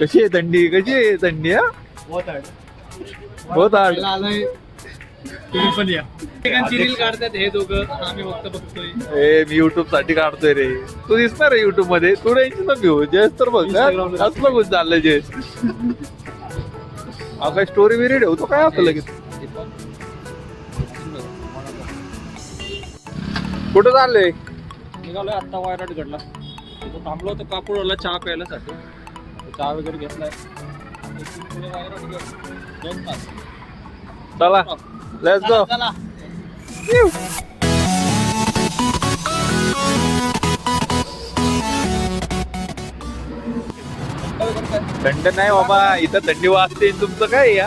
कशी आहे थंडी? कशी आहे थंडी हा? बहुत आलोय. तुम्ही पण या. रील काढतात हे दोघं. आम्ही फक्त बघतोय. ए मी युट्यूबसाठी काढतोय रे. तू दिसणार आहे युट्यूबमध्ये. तू टेन्शन नको घेऊ. जयस तर बघ Instagram ला. असलं कुठं चाललंय जयस हा काय स्टोरी बिरी ठेवतो काय असं लगेच? कुठं चाललंय? निघालोय आता वायराट घडला तिथं थांबलो होतो कापूरला चहा प्यायला साठी चहा वगैरे घेतलाय. दोन तास चला लेट्स गो थंड नाही बाबा इथं थंडी वाजते. तुमचं काय या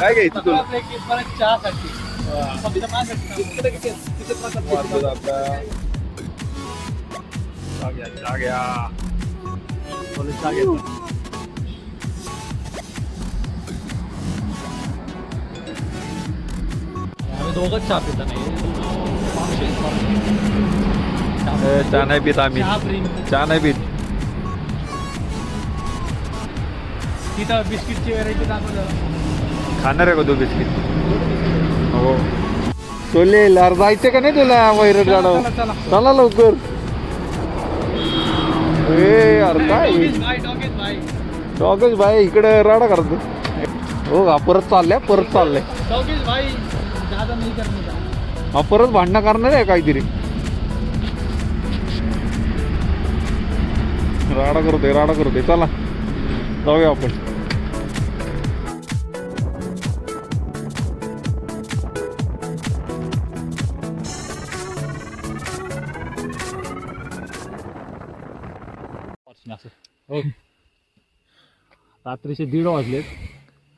काय घ्यायचं तुला? चहासाठी. घेतला. आम्ही दोघंच चहा पिता नाही ए, चहा नाही पित आम्ही. चहा नाही पित. तिथं बिस्किटची व्हेरायटी दाखव जरा खाणार आहे का तू बिस्किट? हो सोले लार जायचं का नाही तुला वैरट गाडव? चला, लवकर. ए अरे काय. डॉगच भाई इकडे राडा करतो हो का परत चालल्या परत चाललंय. का. हा परत भांडणं करणार आहे काहीतरी. राडा करतोय राडा करतोय चला. जाऊया आपण. रात्रीचे दीड वाजलेत.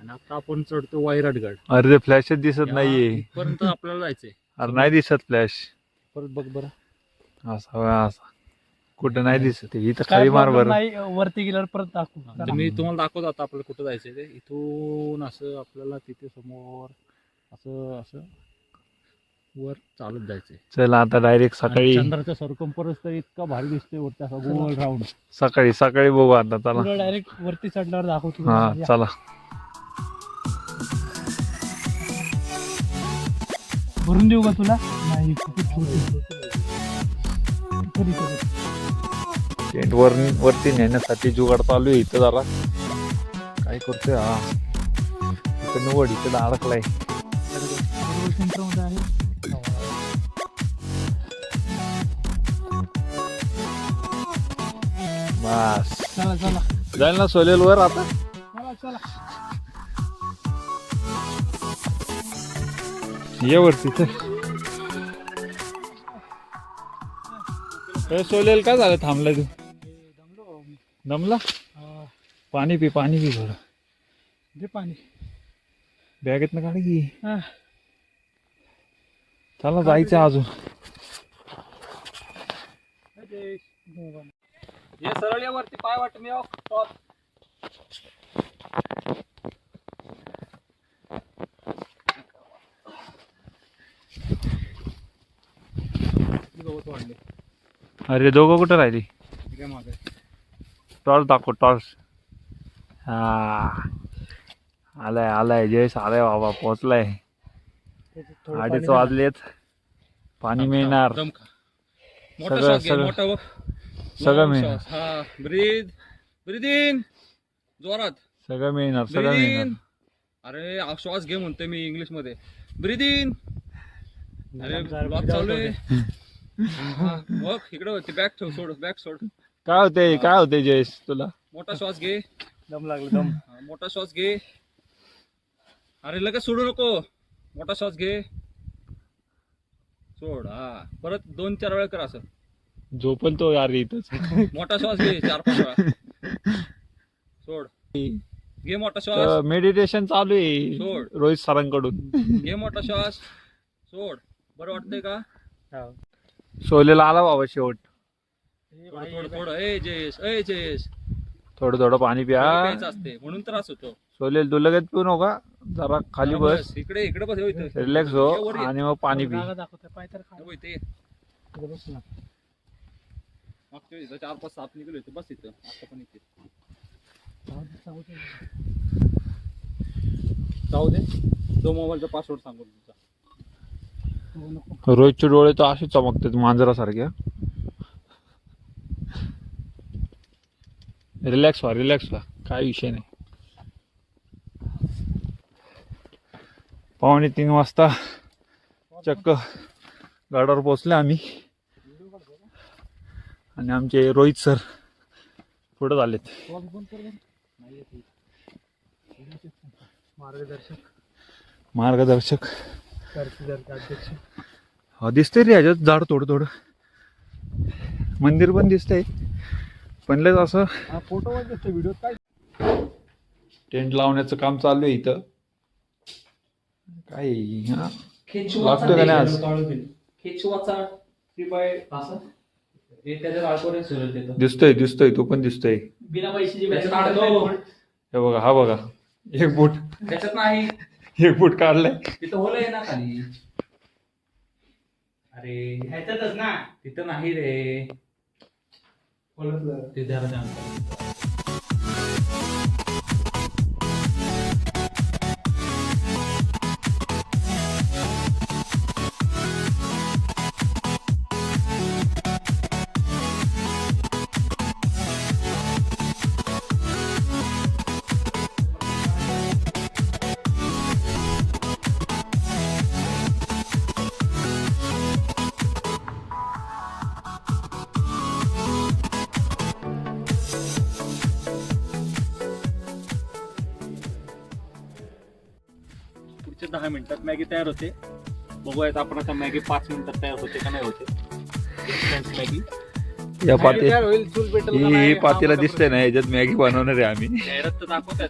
आणि आता आपण चढतो वायराटगड अरे ते फ्लॅशच दिसत नाहीये. पर्यंत आपल्याला जायचंय. अरे नाही दिसत फ्लॅश परत बघ बरं. असा होय, असा. कुठं नाही दिसत. इथं खाली मार बरं. वरती गेल्यावर परत दाखवू. तर मी तुम्हाला दाखवतो आता आपल्याला कुठं जायचंय ते. इथून असं आपल्याला तिथे समोर असं असं. वर चालत जायचंय. चला आता डायरेक्ट सकाळी चंद्राच्या सरकंपरच तर इतका भारी दिसतोय वरती असा गोल राऊंड सकाळी सकाळी बघू आता चला. डायरेक्ट वरती चढल्यावर दाखवतो हा तुम्हाला. चला. भरून देऊ का तुला? नाही खूपच छोटी. टेंट वर वरती नेण्यासाठी जुगाड चालू आहे इथं जरा. काय करतोय हा? इथं निवड इथं अडकलाय. आहे. बस. चला चला. जाईल ना सोलेल वर आता? चला चला. ये वरती तर सोलेल काय झालं? थांबलाय तू. दमला? पाणी पी पाणी पी थोडं दे पाणी. बॅगेत ना काढ की. हा. चला जायचं अजून. हे सरळ वरती पाय वाट मी. टॉप. गवत वाढले. अरे दोघं कुठं राहिली मागे. टॉर्च दाखव टॉर्च हा आलाय आलाय जयस आलाय बाबा पोचलाय अडीच पाणी वाजलेत पाणी मिळणार. मोठा सगळं- घे सगळं- मोठा. सगळं मिळणार श्वास. हा ब्रीद ब्रीद इन जोरात. सगळं मिळणार सगळं मिळणार अरे आ- श्वास घे म्हणतोय मी इंग्लिशमध्ये ब्रीद इन अरे ब्लॉक चालू. आहे हा, बघ इकडे होती. बॅक ठेव सोड बॅक सोड. काय होते काय होते जयस तुला? मोठा श्वास घे. दम लागला दम. हा, मोठा श्वास घे. अरे लगेच सोडू नको. मोठा श्वास घे. सोड हा. परत दोन चार वेळा कर असं. झोपन तो यार इथंच. मोठा श्वास घे चार पाच वेळा. सोड. घे मोठा श्वास. मेडिटेशन चालू आहे सोड. रोहित सरांकडून. घे मोठा श्वास. सोड. बरं वाटतंय का? हा. शोलेला आला बाबा शेवट. हे थोडं थोडं थोडं. ए जयेश ए जयेश थोडं थोडं पाणी प्या. प्यायचं असते. म्हणून त्रास होतो. सोलेल तू लगेच पिऊ नका जरा खाली बस. इकडे इकडे बस. हो. रिलॅक्स हो. आणि मग पाणी पी. जागा दाखवते पाय तर. हो बस ना. मागच्या वेळी चार पाच साप निघले होते बस इथं. आता पण इथे. जाऊ दे, तो मोबाईलचा पासवर्ड सांगू तुमचा. रोहितचे डोळे तर असे चमकतात मांजरासारख्या रिलॅक्स व्हा रिलॅक्स व्हा. काय विषय नाही. पावणे तीन वाजता चक्क गाडावर पोचले आम्ही. आणि आमचे रोहित सर पुढे झालेत हे. मार्गदर्शक. मार्गदर्शक कार्यदर्शक अध्यक्ष हा दिसतंय रे ह्याच्यात झाड थोडं थोडं. मंदिर पण दिसतंय. पण लयच असं हा फोटो दिसतो व्हिडिओ काय टेंट लावण्याचं काम चालू आहे इथं. काय हा? लागतं का नाही आज? खेचवाचा दिसतोय दिसतोय तो पण दिसतोय. बिना पैशाची त्याच्यात बॅच काढतो. हे बघा हा बघा एक फूट त्याच्यात नाही. एक फूट काढलाय. तिथं होल आहे ना खाली. अरे ह्याच्यातच ना. तिथं नाही रे. ओळखलं ते जरा पुढच्या दहा मिनिटात मॅगी तयार होते. बघूयात आपण आता मॅगी पाच मिनिटात तयार होते का नाही होते. मॅगी. या पाती ही पातीला दिसतंय ना याच्यात मॅगी बनवणार आहे आम्ही. जाहिरात तर दाखवतात.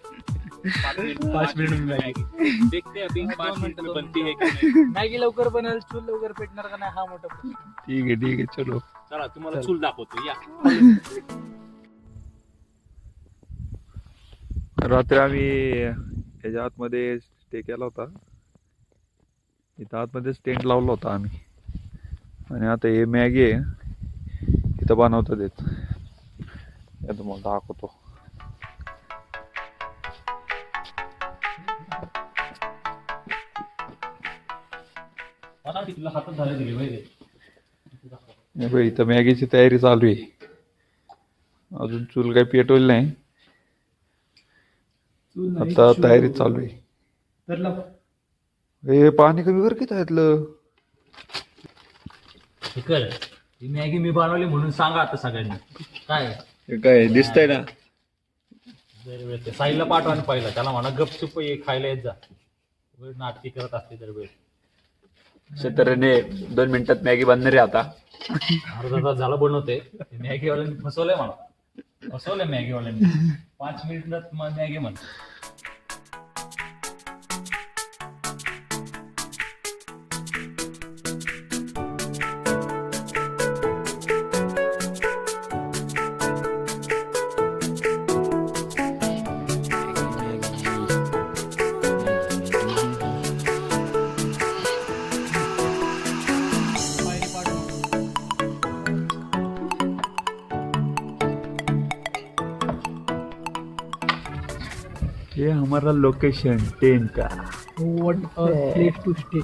पाच मिनिट पाच मिनिट में मॅगी. देखते अभी पाच मिनिट में बनती है की नाही. मॅगी लवकर बनेल चूल लवकर पेटणार का नाही हा मोठा प्रश्न. ठीक आहे ठीक आहे चलो. चला तुम्हाला चूल. दाखवतो या. रात्री आम्ही याच्या आतमध्ये स्टे केला होता. इथं आतमध्येच टेंट लावला होता आम्ही. आणि आता हे मॅगी आहे. इथं बनवतात येत या तुम्हाला दाखवतो. ती इथं मॅगीची तयारी चालू आहे. अजून चूल काही पेटवली नाही. आता तयारी. चालू आहे. तर लाव. हे पाणी कमी कर की त्यातलं? कर ही मॅगी मी बनवली म्हणून सांगा आता सगळ्यांनी. काय? हे काय दिसतंय ना? दरवेळेस ते साईला पाठवा ना पहिला त्याला म्हणा गपचूप ये खायला येत जा. वेळ नाटकी करत असते दरवेळेस शेतकऱ्याने दोन मिनिटात मॅगी बनणार आहे आता. अर्धा तास झाला बनवते. मॅगीवाल्यांनी फसवलंय मला. फसवलंय मॅगीवाल्यांनी. पाच मिनिटात मॅगी म्हण. ये हमारा लोकेशन टेंट का What a place to stay.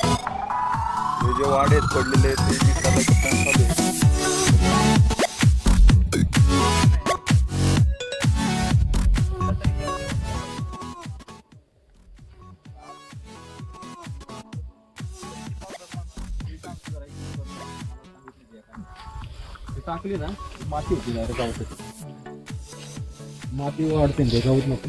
हे जे वाडे आहेत पडलेले ते दिसायला टाकली ना माती होती डायरेक्ट गावत माती वाढते ना ते गावत नको.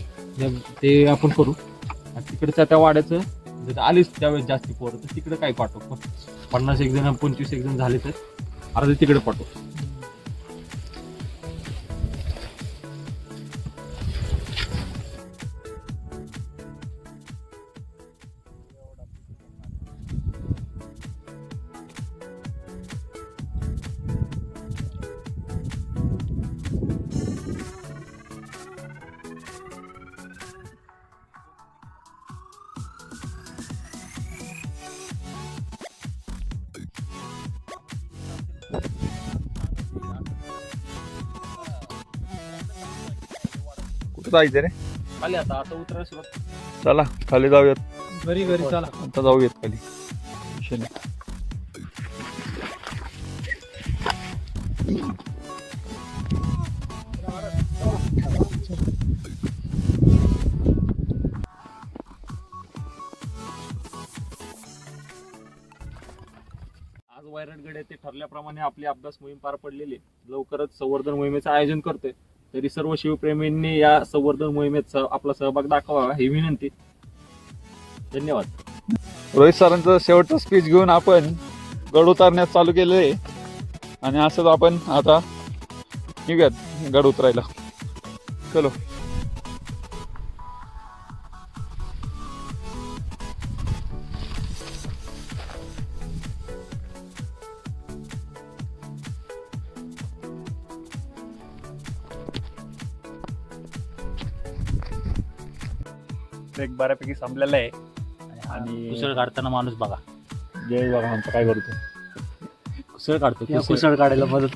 ते आपण करू. आणि तिकडच्या त्या वाड्याचं जर आलीच त्यावेळेस जास्ती पोरं तर तिकडे काय पाठव. पन्नास एक जण पंचवीस एक जण झाले तर अर्धे तिकडे पाठव. कुठं जायचं रे. खाली आता आता उतरायला सुरुवात चला खाली जाऊयात. घरी घरी चला. आता जाऊयात खाली. विषय नाही. आज येथे ठरल्याप्रमाणे आपली अभ्यास मोहीम पार पडलेली आहे. लवकरच संवर्धन मोहिमेचं आयोजन करतोय. तरी सर्व शिवप्रेमींनी या संवर्धन मोहिमेत सह- आपला सहभाग दाखवा ही विनंती. धन्यवाद. रोहित सरांचं शेवटचं स्पीच घेऊन आपण गड उतारण्यास चालू केले. आहे आणि असंच आपण आता निघूयात गड उतरायला. चलो. एक बऱ्यापैकी संपलेला आहे. आणि कुसळ काढताना माणूस बघा. जय बघा आमचं काय करतो? कुसळ काढतो कुसळ काढायला मदत